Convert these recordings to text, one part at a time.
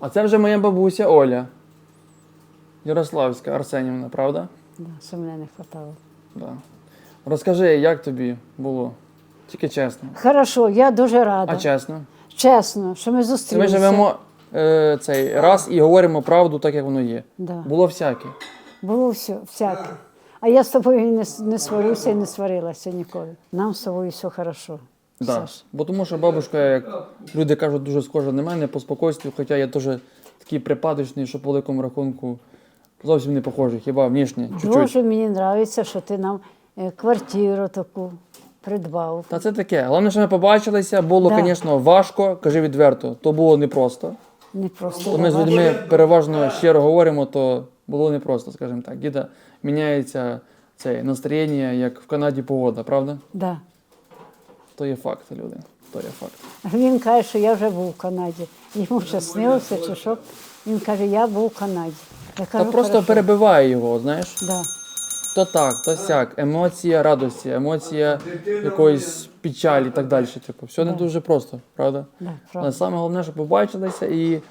А це вже моя бабуся Оля. Ярославська Арсенівна, правда? Да, що мене не хватало. Да. Розкажи, як тобі було? Тільки чесно. Хорошо, я дуже рада. А чесно? Чесно, що ми Ми зустрілися. живемо е, цей раз і говоримо правду так, як воно є. Да. Було всяке. Було все, всяке. А я з тобою не, с- не сварюся і не сварилася ніколи. Нам з тобою все хорошо. Да. Бо тому що бабушка, як люди кажуть, дуже схожа на мене по спокійстві, хоча я теж такий припадочний, що по великому рахунку зовсім не похожий, хіба чуть-чуть. Дуже мені подобається, що ти нам е, квартиру таку придбав. Та це таке. Головне, що ми побачилися, було, Да. звісно, важко, кажи відверто, то було непросто. Не просто ми з людьми переважно щиро говоримо, то було непросто, скажімо так. Діда міняється це настроєння, як в Канаді погода, правда? Да. То є факт, люди. То є факт. Він каже, що я вже був в Канаді. Йому вже снилося, чи що. Він каже, я був в Канаді. Я Та просто «Хорошо». перебиває його, знаєш. Да. То так, то сяк, емоція радості, емоція якоїсь печалі і так далі. Типу, все не дуже просто, правда? Да, Але правда. саме головне, щоб побачилися, і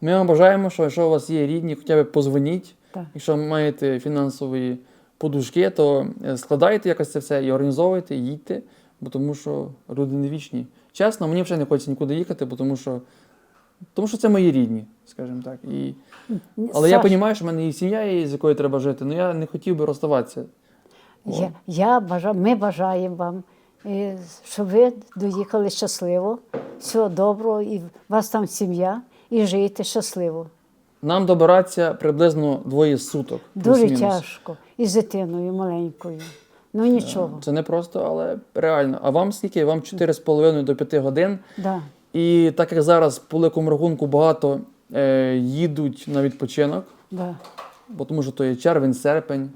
ми вам бажаємо, що якщо у вас є рідні, хоча б позвоніть. Так. Якщо маєте фінансові подушки, то е, складайте якось це все і організовуйте, їдьте, бо тому що люди не вічні. Чесно, мені вже не хочеться нікуди їхати, бо тому що, тому що це мої рідні, скажімо так. І... Але я розумію, що в мене і сім'я є, з якою треба жити, але я не хотів би розставатися. Я, я бажаю, ми бажаємо вам, е, щоб ви доїхали щасливо, всього доброго, і у вас там сім'я, і жийте щасливо. Нам добиратися приблизно двоє суток. Дуже тяжко. І з дитиною маленькою. Ну нічого. Це не просто, але реально. А вам скільки? Вам 4,5 до 5 годин. Да. І так як зараз по великому рахунку багато е, їдуть на відпочинок, Да. бо тому що то є червень, серпень,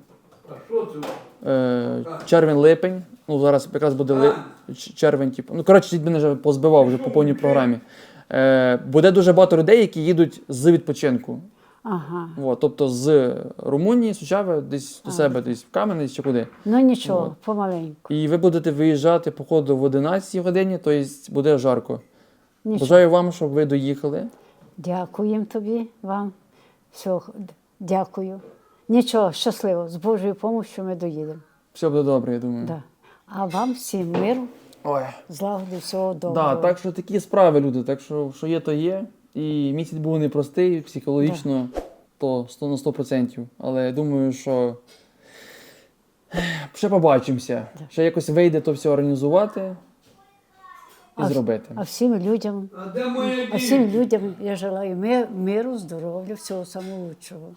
е, червень, липень. Ну, зараз якраз буде ли, ч- червень, типу. Ну, коротше, мене вже позбивав вже по повній програмі. Е, буде дуже багато людей, які їдуть з відпочинку. Ага. От, тобто з Румунії, Сучави, десь до себе, десь в Кам'янець чи куди. Ну нічого, От. помаленьку. І ви будете виїжджати, походу, в 11 годині, тобто буде жарко. Нічого. Бажаю вам, щоб ви доїхали. Дякуємо тобі, вам. Всього, дякую. Нічого, щасливо, з Божою допомогою ми доїдемо. Все буде добре, я думаю. Да. А вам всім миру, Ой. злагоди, всього доброго. Да, так що такі справи, люди. Так що, що є, то є. І місяць був непростий, психологічно, то 100 на 100%. Але я думаю, що ще побачимося. Ще якось вийде то все організувати і А- зробити. А всім людям, А де моя а всім людям я желаю миру, здоров'я, всього самого лучшого.